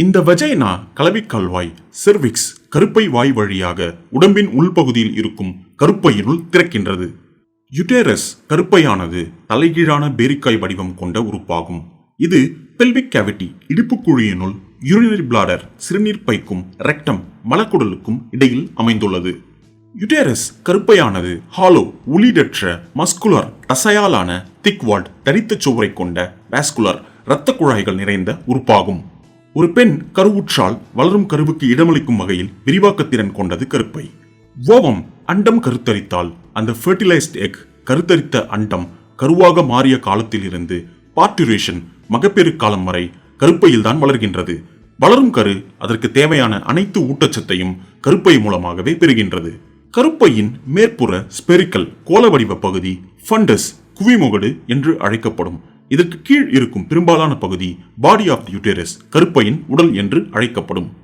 இந்த vagina கலவிக்கால்வாய் cervix கருப்பை வாய் வழியாக உடம்பின் உள்பகுதியில் இருக்கும் கருப்பையினுள் திறக்கின்றது. யுடேரஸ் கருப்பையானது தலைகீழான பேரிக்காய் வடிவம் கொண்ட உறுப்பாகும். இது பெல்விக் கேவிட்டி இடுப்புக்குழியினுள் யூரினரி பிளாடர் சிறுநீர் பைக்கும் ரெக்டம் மலக்குடலுக்கும் இடையில் அமைந்துள்ளது. யுடேரஸ் கருப்பையானது ஹாலோ உள்ளீடற்ற மஸ்குலர் தசையாலான திக்வால்ட் தடித்த சுவரை கொண்ட வேஸ்குலர் இரத்த குழாய்கள் நிறைந்த உறுப்பாகும். ஒரு பெண் கருவுற்றால் வளரும் கருவுக்கு இடமளிக்கும் வகையில் விரிவாக்கத்திறன் கொண்டது கருப்பை. ஓவம் அண்டம் கருத்தரித்தால் அந்த ஃபெர்டிலைஸ்ட் எக் கருத்தரித்த அண்டம் கருவாக மாறிய காலத்திலிருந்து பார்ட்டுரேஷன் மகப்பேறு காலம் வரை கருப்பையில்தான் வளர்கின்றது. வளரும் கரு அதற்கு தேவையான அனைத்து ஊட்டச்சத்தையும் கருப்பை மூலமாகவே பெறுகின்றது. கருப்பையின் மேற்புற ஸ்பெரிக்கல் கோல வடிவ பகுதி ஃபண்டஸ் குவிமுகடு என்று அழைக்கப்படும். இதற்கு கீழ் இருக்கும் பெரும்பாலான பகுதி பாடி ஆஃப் தி யூட்டேரஸ் கருப்பையின் உடல் என்று அழைக்கப்படும்.